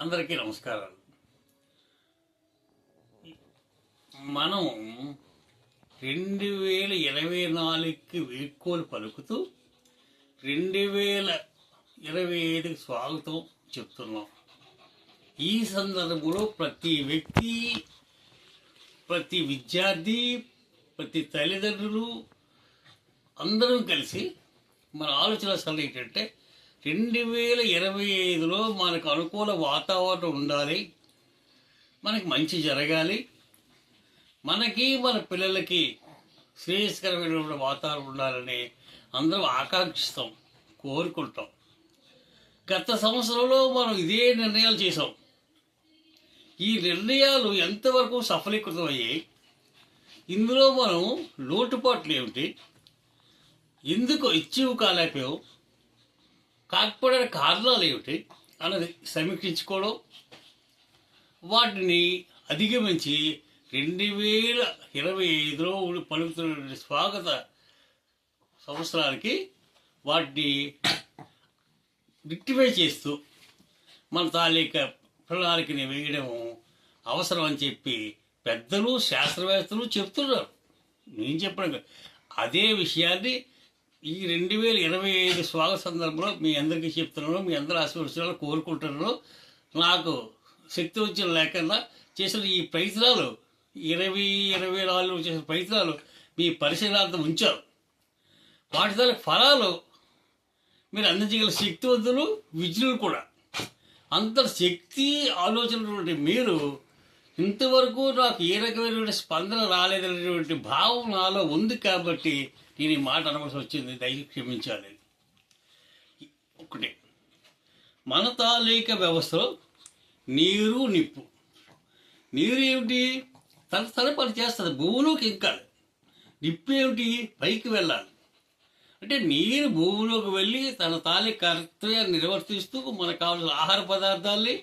అందరికీ నమస్కారాలు. మనం రెండు వేల ఇరవై నాలుగుకి వీడ్కోలు పలుకుతూ రెండు వేల ఇరవై ఐదుకి స్వాగతం చెప్తున్నాం. ఈ సందర్భంలో ప్రతి వ్యక్తి ప్రతి విద్యార్థి ప్రతి తల్లిదండ్రులు అందరం కలిసి మన ఆలోచన అసలు ఏంటంటే రెండు వేల ఇరవై ఐదులో మనకు అనుకూల వాతావరణం ఉండాలి. మనకి మంచి జరగాలి. మనకి మన పిల్లలకి శ్రేయస్కరమైనటువంటి వాతావరణం ఉండాలని అందరం ఆకాంక్షిస్తాం కోరుకుంటాం. గత సంవత్సరంలో మనం ఇదే నిర్ణయాలు చేసాం ఈ నిర్ణయాలు ఎంతవరకు సఫలీకృతం అయ్యాయి ఇందులో మనం లోటుపాట్లు ఏమిటి? ఎందుకు ఇచ్చివు కాలేకపోయావు? కాకపోవడానికి కారణాలు ఏమిటి అన్నది సమీక్షించుకోవడం వాటిని అధిగమించి రెండు వేల ఇరవై ఐదులో పలుకుతున్న స్వాగత సంవత్సరానికి వాటిని రిక్టిఫై చేస్తూ మన తాలూక ప్రణాళికని వేయడం అవసరం అని చెప్పి పెద్దలు శాస్త్రవేత్తలు చెప్తున్నారు. నేను చెప్పడం అదే విషయాన్ని ఈ రెండు వేల ఇరవై ఐదు స్వాగత సందర్భంలో మీ అందరికీ చెప్తున్నాను మీ అందరూ ఆశీర్వదించాలని కోరుకుంటున్నాను. నాకు శక్తి వచ్చిన లేకుండా చేసిన ఈ ప్రయత్నాలు ఇరవై ఇరవై నాలుగు చేసిన ప్రయత్నాలు మీ పరిశీలనార్థం ఉంచారు. వాటి తాలూకు ఫలాలు మీరు అందించగల శక్తివంతులు విజ్ఞులు కూడా. అంత శక్తి ఆలోచనటువంటి మీరు ఇంతవరకు నాకు ఏ రకమైనటువంటి స్పందన రాలేదనేటువంటి భావం నాలో ఉంది కాబట్టి నేను ఈ మాట అనవలసి వచ్చింది దయచేసి క్షమించాలి. ఒకటి. మన తాలూకా వ్యవస్థలో నీరు నిప్పు. నీరు ఏమిటి? తన తన పని చేస్తుంది భూమిలోకి ఎక్కాలి. నిప్పు ఏమిటి? పైకి వెళ్ళాలి. అంటే నీరు భూమిలోకి వెళ్ళి తన తాలి కర్తవ్యాన్ని నిర్వర్తిస్తూ మనకు కావాల్సిన ఆహార పదార్థాల్ని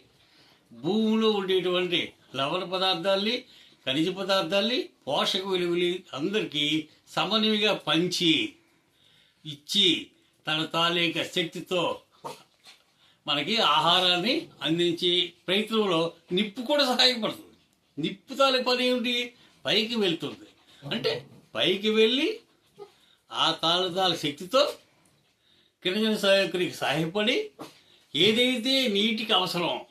భూమిలో ఉండేటువంటి లవణ పదార్థాల్ని ఖనిజ పదార్థాల్ని పోషక విలువలు అందరికీ సమన్వయంగా పంచి ఇచ్చి తన తాలేక శక్తితో మనకి ఆహారాన్ని అందించే ప్రయత్నంలో నిప్పు కూడా సహాయపడుతుంది. నిప్పు తాలూకు పని ఏమిటి? పైకి వెళ్తుంది. అంటే పైకి వెళ్ళి ఆ తాళతాల శక్తితో కిరణజన సహాయకుడికి సహాయపడి ఏదైతే నీటికి అవసరం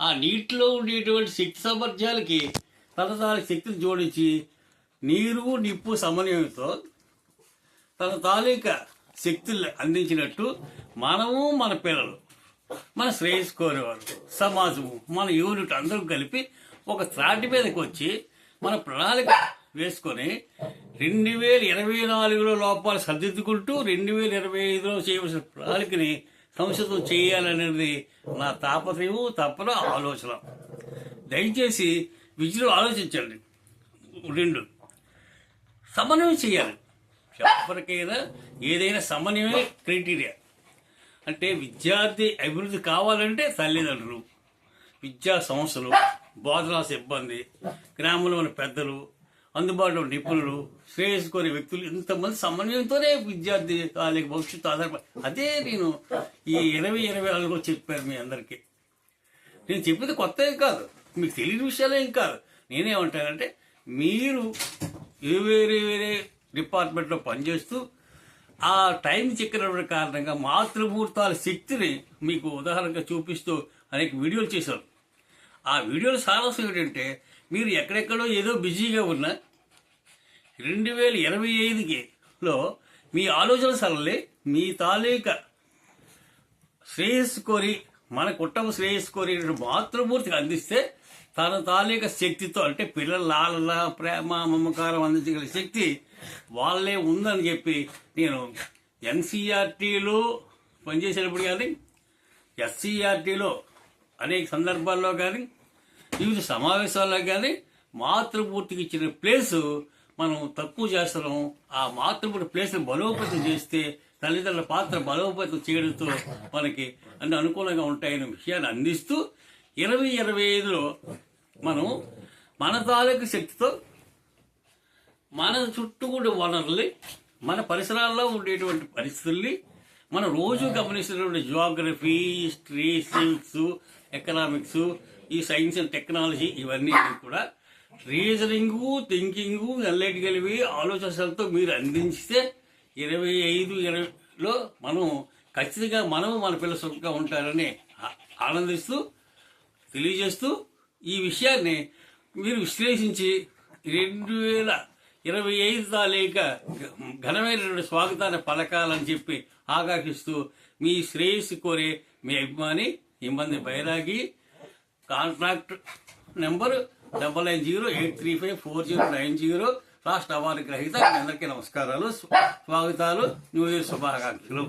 ఆ నీటిలో ఉండేటువంటి శక్తి సామర్థ్యాలకి తన తాల శక్తిని జోడించి నీరు నిప్పు సమన్వయంతో తన తాలూకా శక్తులు అందించినట్టు మనము మన పిల్లలు మన శ్రేయస్ కోరేవారు సమాజము మన యూనిట్ అందరూ కలిపి ఒక త్రాటి మీదకి వచ్చి మన ప్రణాళిక వేసుకొని రెండు వేల ఇరవై నాలుగులో లోపాలు సర్దిద్దుకుంటూ రెండు వేల ఇరవై ఐదులో చేయవలసిన ప్రణాళికని సంసిద్ధం చేయాలనేది నా తాపత్రయము తప్పన ఆలోచన. దయచేసి విద్యలో ఆలోచించండి రెండు సమన్వయం చేయాలి. ఎవరికైనా ఏదైనా సమన్వయమే క్రైటీరియా. అంటే విద్యార్థి అభివృద్ధి కావాలంటే తల్లిదండ్రులు విద్యా సంస్థలు బోధనా సిబ్బంది గ్రామంలో ఉన్న పెద్దలు అందుబాటులో ఉన్న నిపుణులు శ్రేయస్కోరే వ్యక్తులు ఇంతమంది సమన్వయంతోనే విద్యార్థి వాళ్ళకి భవిష్యత్తు ఆధారపడి అదే నేను ఈ ఇరవై ఇరవై నాలుగులో చెప్పాను మీ అందరికీ. నేను చెప్పింది కొత్త కాదు. మీకు తెలియని విషయాలు ఏం కాదు. నేనేమంటానంటే మీరు వేరే వేరే డిపార్ట్మెంట్లో పనిచేస్తూ ఆ టైం చిక్కినటువంటి కారణంగా మాతృమూర్తాల శక్తిని మీకు ఉదాహరణగా చూపిస్తూ అనేక వీడియోలు చేశారు. ఆ వీడియోల సారాంశం ఏంటంటే మీరు ఎక్కడెక్కడో ఏదో బిజీగా ఉన్న రెండు వేల ఇరవై ఐదుకిలో మీ ఆలోచన సరళి మీ తాలూకా శ్రేయస్సు కోరి మన కుటుంబ శ్రేయస్సు కోరి మాతృమూర్తికి అందిస్తే తన తాలూక శక్తితో అంటే పిల్లల లాలల ప్రేమ మమకారం అందించగల శక్తి వాళ్ళే ఉందని చెప్పి నేను ఎన్సీఆర్టీలో పనిచేసేటప్పుడు కానీ ఎస్సీఆర్టీలో అనేక సందర్భాల్లో కానీ వివిధ సమావేశాల్లో కానీ మాతృమూర్తికి ఇచ్చిన ప్లేసు మనం తక్కువ చేస్తున్నాం ఆ మాతృమూర్తి ప్లేస్ని బలోపేతం చేస్తే తల్లిదండ్రుల పాత్ర బలోపేతం చేయడంతో మనకి అన్ని అనుకూలంగా ఉంటాయనే విషయాన్ని అందిస్తూ ఇరవై ఇరవై ఐదులో మనం మన తాలూకు శక్తితో మన చుట్టూ వనరుల్ని మన పరిసరాల్లో ఉండేటువంటి పరిస్థితుల్ని మనం రోజు గమనిస్తున్నటువంటి జియోగ్రఫీ హిస్టరీ సివిక్స్ ఎకనామిక్స్ ఈ సైన్స్ అండ్ టెక్నాలజీ ఇవన్నీ కూడా రీజనింగ్ థింకింగ్ ఎల్లటికలివి ఆలోచనలతో మీరు అందించితే ఇరవై ఐదు ఇరవైలో మనం ఖచ్చితంగా మనము మన పిల్లలు సుఖంగా ఉంటారని ఆనందిస్తూ తెలియజేస్తూ ఈ విషయాన్ని మీరు విశ్లేషించి రెండు వేల ఇరవై ఐదు తాలేక ఘనమైనటువంటి స్వాగతాన్ని పలకాలని చెప్పి ఆకాంక్షిస్తూ మీ శ్రేయస్సు కోరే మీ అభిమాని ఇబ్బంది Bairagi. Contract number double nine zero eight three five four zero nine zero రాష్ట్ర అవార్డు గ్రహీత అందరికీ నమస్కారాలు స్వాగతాలు న్యూ ఇయర్ శుభాకాంక్షలు.